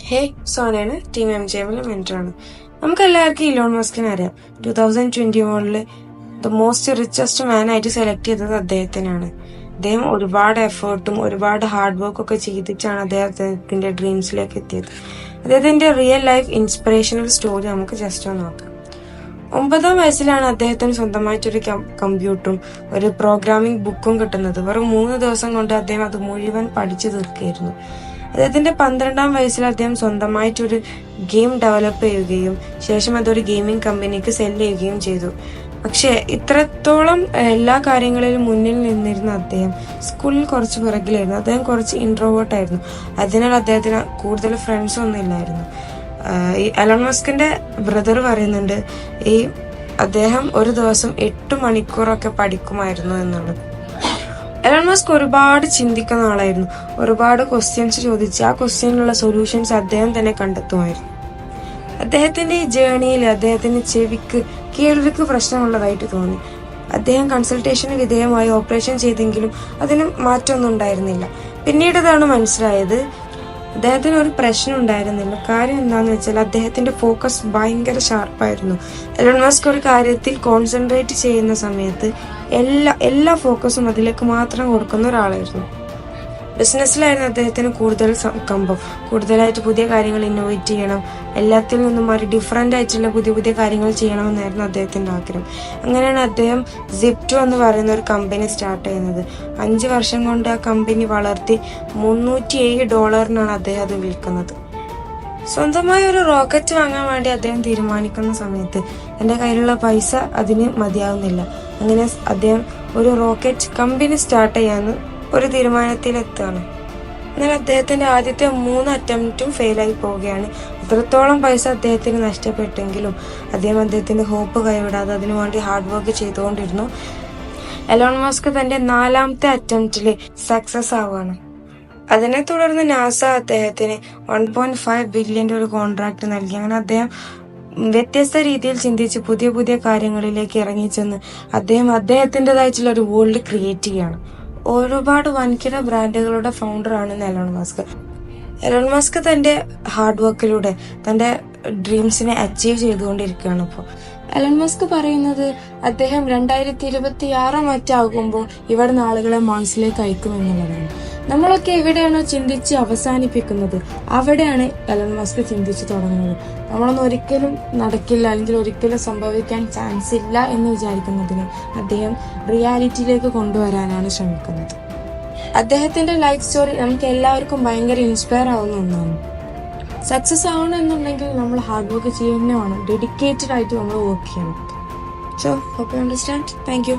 ഹേ സോനയാണ് team M ജെവിലെ ആണ്. നമുക്കെല്ലാവർക്കും Elon മസ്കിനെ അറിയാം. ടു തൗസൻഡ് ട്വന്റി വണിൽ ദ മോസ്റ്റ് റിച്ചസ്റ്റ് മാൻ ആയിട്ട് സെലക്ട് ചെയ്തത് അദ്ദേഹത്തിനാണ്. അദ്ദേഹം ഒരുപാട് എഫേർട്ടും ഒരുപാട് ഹാർഡ് വർക്കും ഒക്കെ ചെയ്തിട്ടാണ് അദ്ദേഹം അദ്ദേഹത്തിന്റെ ഡ്രീംസിലേക്ക് എത്തിയത്. അദ്ദേഹത്തിന്റെ റിയൽ ലൈഫ് ഇൻസ്പിറേഷണൽ സ്റ്റോറി നമുക്ക് ജസ്റ്റ് ഒന്ന് നോക്കാം. ഒമ്പതാം വയസ്സിലാണ് അദ്ദേഹത്തിന് സ്വന്തമായിട്ടൊരു കമ്പ്യൂട്ടറും ഒരു പ്രോഗ്രാമിംഗ് ബുക്കും കിട്ടുന്നത്. വെറും മൂന്ന് ദിവസം കൊണ്ട് അദ്ദേഹം അത് മുഴുവൻ പഠിച്ചു തീർക്കുകയായിരുന്നു. അദ്ദേഹത്തിന്റെ പന്ത്രണ്ടാം വയസ്സിൽ അദ്ദേഹം സ്വന്തമായിട്ടൊരു ഗെയിം ഡെവലപ്പ് ചെയ്യുകയും ശേഷം അതൊരു ഗെയിമിംഗ് കമ്പനിക്ക് സെൻഡ് ചെയ്യുകയും ചെയ്തു. പക്ഷേ ഇത്രത്തോളം എല്ലാ കാര്യങ്ങളിലും മുന്നിൽ നിന്നിരുന്ന അദ്ദേഹം സ്കൂളിൽ കുറച്ച് പിറകിലായിരുന്നു. അദ്ദേഹം കുറച്ച് ഇൻട്രോവേർട്ട് ആയിരുന്നു. അതിനാൽ അദ്ദേഹത്തിന് കൂടുതൽ ഫ്രണ്ട്സ് ഒന്നും ഇല്ലായിരുന്നു. ഈ എലോൺ മസ്കിന്റെ ബ്രദർ പറയുന്നുണ്ട് ഈ അദ്ദേഹം ഒരു ദിവസം എട്ട് മണിക്കൂറൊക്കെ പഠിക്കുമായിരുന്നു എന്നുള്ളത്. എലോൺ മസ്ക് ഒരുപാട് ചിന്തിക്കുന്ന ആളായിരുന്നു. ഒരുപാട് ക്വസ്റ്റ്യൻസ് ചോദിച്ച് ആ ക്വസ്റ്റ്യനുള്ള സൊല്യൂഷൻസ് അദ്ദേഹം തന്നെ കണ്ടെത്തുമായിരുന്നു. അദ്ദേഹത്തിന്റെ ഈ ജേണിയിൽ അദ്ദേഹത്തിന്റെ ചെവിക്ക് കേൾവിക്ക് പ്രശ്നമുള്ളതായിട്ട് തോന്നി. അദ്ദേഹം കൺസൾട്ടേഷന് വിധേയമായി ഓപ്പറേഷൻ ചെയ്തെങ്കിലും അതിന് മാറ്റമൊന്നും ഉണ്ടായിരുന്നില്ല. പിന്നീട് ഇതാണ് മനസ്സിലായത് അദ്ദേഹത്തിന് ഒരു പ്രശ്നം ഉണ്ടായിരുന്നില്ല. കാര്യം എന്താന്ന് വെച്ചാൽ അദ്ദേഹത്തിന്റെ ഫോക്കസ് ഭയങ്കര ഷാർപ്പായിരുന്നു എലോൺ മസ്ക് ഒരു കാര്യത്തിൽ കോൺസെൻട്രേറ്റ് ചെയ്യുന്ന സമയത്ത് എല്ലാ എല്ലാ ഫോക്കസും അതിലേക്ക് മാത്രം കൊടുക്കുന്ന ഒരാളായിരുന്നു. ബിസിനസ്സിലായിരുന്നു അദ്ദേഹത്തിന് കൂടുതൽ കമ്പം. കൂടുതലായിട്ട് പുതിയ കാര്യങ്ങൾ ഇന്നോവേറ്റ് ചെയ്യണം. എല്ലാത്തിൽ നിന്നും ഒരു ഡിഫറെന്റ് ആയിട്ടുള്ള പുതിയ പുതിയ കാര്യങ്ങൾ ചെയ്യണമെന്നായിരുന്നു അദ്ദേഹത്തിന്റെ ആഗ്രഹം. അങ്ങനെയാണ് അദ്ദേഹം സിപ്റ്റോ എന്ന് പറയുന്ന ഒരു കമ്പനി സ്റ്റാർട്ട് ചെയ്യുന്നത്. അഞ്ച് വർഷം കൊണ്ട് ആ കമ്പനി വളർത്തി മുന്നൂറ്റി ഏഴ് ഡോളറിനാണ് അദ്ദേഹം അത് വിൽക്കുന്നത്. സ്വന്തമായി ഒരു റോക്കറ്റ് വാങ്ങാൻ വേണ്ടി അദ്ദേഹം തീരുമാനിക്കുന്ന സമയത്ത് എന്റെ കയ്യിലുള്ള പൈസ അതിന് മതിയാവുന്നില്ല. അങ്ങനെ അദ്ദേഹം ഒരു റോക്കറ്റ് കമ്പനി സ്റ്റാർട്ട് ചെയ്യാന്ന് ഒരു തീരുമാനത്തിലെത്താണ് എന്നാൽ അദ്ദേഹത്തിന്റെ ആദ്യത്തെ മൂന്ന് അറ്റംപ്റ്റും ഫെയിലായി പോവുകയാണ്. അത്രത്തോളം പൈസ അദ്ദേഹത്തിന് നഷ്ടപ്പെട്ടെങ്കിലും അദ്ദേഹം അദ്ദേഹത്തിന്റെ ഹോപ്പ് കൈവിടാതെ അതിനുവേണ്ടി ഹാർഡ് വർക്ക് ചെയ്തുകൊണ്ടിരുന്നു. എലോൺ മസ്ക് തന്റെ നാലാമത്തെ അറ്റംപ്റ്റിൽ സക്സസ് ആവുകയാണ്. അതിനെ തുടർന്ന് നാസ അദ്ദേഹത്തിന് വൺ പോയിന്റ് ഫൈവ് ബില്യന്റെ ഒരു കോൺട്രാക്ട് നൽകി. അങ്ങനെ അദ്ദേഹം വ്യത്യസ്ത രീതിയിൽ ചിന്തിച്ച് പുതിയ പുതിയ കാര്യങ്ങളിലേക്ക് ഇറങ്ങിച്ചെന്ന് അദ്ദേഹം അദ്ദേഹത്തിന്റെതായിട്ടുള്ള ഒരു വേൾഡ് ക്രിയേറ്റ് ചെയ്യുകയാണ് ഒരുപാട് വൻകിട ബ്രാൻഡുകളുടെ ഫൗണ്ടറാണ് എലോൺ മസ്ക് എലോൺ മസ്ക് തന്റെ ഹാർഡ് വർക്കിലൂടെ തന്റെ ഡ്രീംസിനെ അച്ചീവ് ചെയ്തുകൊണ്ടിരിക്കുകയാണ് ഇപ്പോൾ. എലോൺ മസ്ക് പറയുന്നത് അദ്ദേഹം രണ്ടായിരത്തി ഇരുപത്തി ആറാം മറ്റാകുമ്പോൾ ഇവിടുന്ന് ആളുകളെ മാർസിലേക്ക് അയക്കുമെന്നുള്ളതാണ് നമ്മളൊക്കെ എവിടെയാണോ ചിന്തിച്ച് അവസാനിപ്പിക്കുന്നത് അവിടെയാണ് എലൻ മസ്ക് ചിന്തിച്ച് തുടങ്ങുന്നത്. നമ്മളൊന്നും ഒരിക്കലും നടക്കില്ല അല്ലെങ്കിൽ ഒരിക്കലും സംഭവിക്കാൻ ചാൻസ് ഇല്ല എന്ന് വിചാരിക്കുന്നതിന് അദ്ദേഹം റിയാലിറ്റിയിലേക്ക് കൊണ്ടുവരാനാണ് ശ്രമിക്കുന്നത്. അദ്ദേഹത്തിന്റെ ലൈഫ് സ്റ്റോറി നമുക്ക് എല്ലാവർക്കും ഭയങ്കര ഇൻസ്പയർ ആവുന്ന ഒന്നാണ്. സക്സസ് ആവണം എന്നുണ്ടെങ്കിൽ നമ്മൾ ഹാർഡ് വർക്ക് ചെയ്യുന്നേ വേണം ഡെഡിക്കേറ്റഡ് ആയിട്ട് നമ്മൾ വർക്ക് ചെയ്യണം. So hope you understand thank you